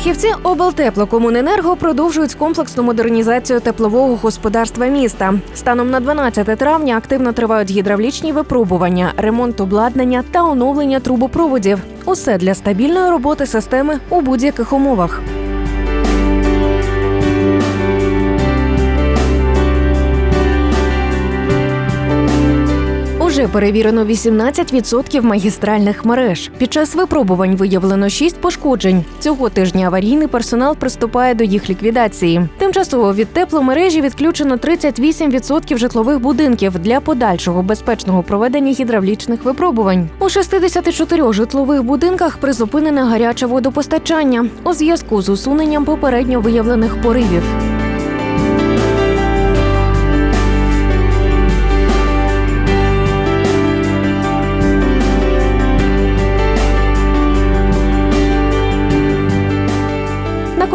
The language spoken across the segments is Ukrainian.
Фахівці облтеплокомуненерго продовжують комплексну модернізацію теплового господарства міста. Станом на 12 травня активно тривають гідравлічні випробування, ремонт обладнання та оновлення трубопроводів. Усе для стабільної роботи системи у будь-яких умовах. Уже перевірено 18% магістральних мереж. Під час випробувань виявлено 6 пошкоджень. Цього тижня аварійний персонал приступає до їх ліквідації. Тимчасово від тепломережі відключено 38% житлових будинків для подальшого безпечного проведення гідравлічних випробувань. У 64 житлових будинках призупинене гаряче водопостачання у зв'язку з усуненням попередньо виявлених поривів.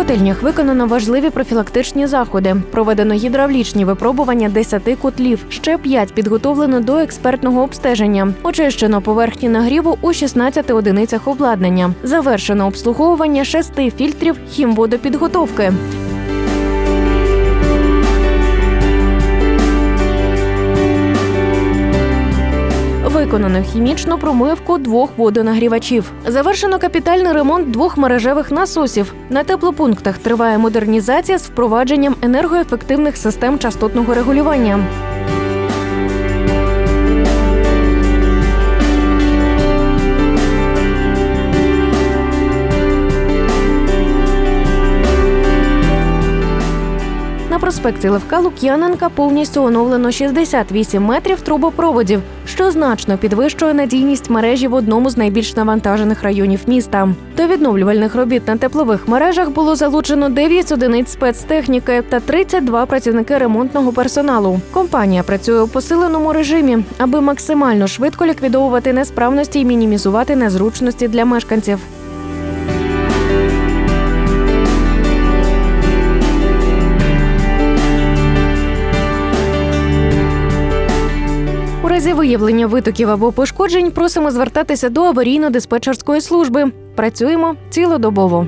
Котельнях виконано важливі профілактичні заходи. Проведено гідравлічні випробування 10 котлів. Ще 5 підготовлено до експертного обстеження. Очищено поверхні нагріву у 16 одиницях обладнання. Завершено обслуговування 6 фільтрів хімводопідготовки. Виконано хімічну промивку двох водонагрівачів. Завершено капітальний ремонт двох мережевих насосів. На теплопунктах триває модернізація з впровадженням енергоефективних систем частотного регулювання. На проспекті Левка Лук'яненка повністю оновлено 68 метрів трубопроводів, що значно підвищує надійність мережі в одному з найбільш навантажених районів міста. До відновлювальних робіт на теплових мережах було залучено 9 одиниць спецтехніки та 32 працівники ремонтного персоналу. Компанія працює у посиленому режимі, аби максимально швидко ліквідовувати несправності і мінімізувати незручності для мешканців. Разі виявлення витоків або пошкоджень просимо звертатися до аварійно-диспетчерської служби. Працюємо цілодобово.